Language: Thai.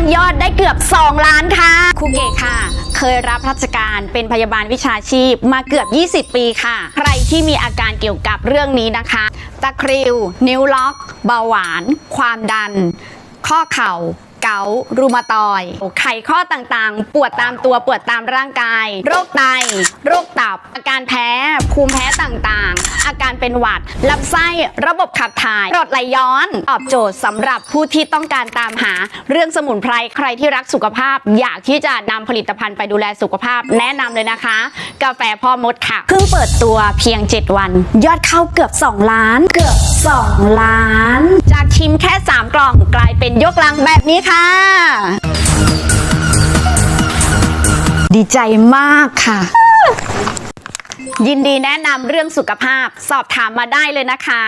างยอดได้เกือบ 2 ล้านค่ะครูเกศค่ะ เคยรับราชการเป็นพยาบาลวิชาชีพมาเกือบ 20 ปีค่ะ ใครที่มีอาการเกี่ยวกับเรื่องนี้นะคะ ตะคริว นิ้วล็อก เบาหวาน ความดัน ข้อเข่า เการูมาตอย ไขข้อต่างๆ ปวดตามตัวปวดตามร่างกาย โรคไต โรคตับ อาการแพ้ ภูมิแพ้ต่างๆ อาการเป็นหวัดลำไส้ระบบขับถ่ายรดไหลย้อน ตอบโจทย์สำหรับผู้ที่ต้องการตามหา เรื่องสมุนไพรใครที่รักสุขภาพ อยากที่จะนำผลิตภัณฑ์ไปดูแลสุขภาพ แนะนำเลยนะคะ กาแฟพ่อมดค่ะเพิ่งเปิดตัวเพียง 7 วัน ยอดเข้าเกือบ 2 ล้าน เกือบ 2 ล้านจาก ชิมแค่ 3 กล่องกลายเป็นยกลังแบบนี้ค่ะ ดีใจมากค่ะ ยินดีแนะนำเรื่องสุขภาพ สอบถามมาได้เลยนะคะ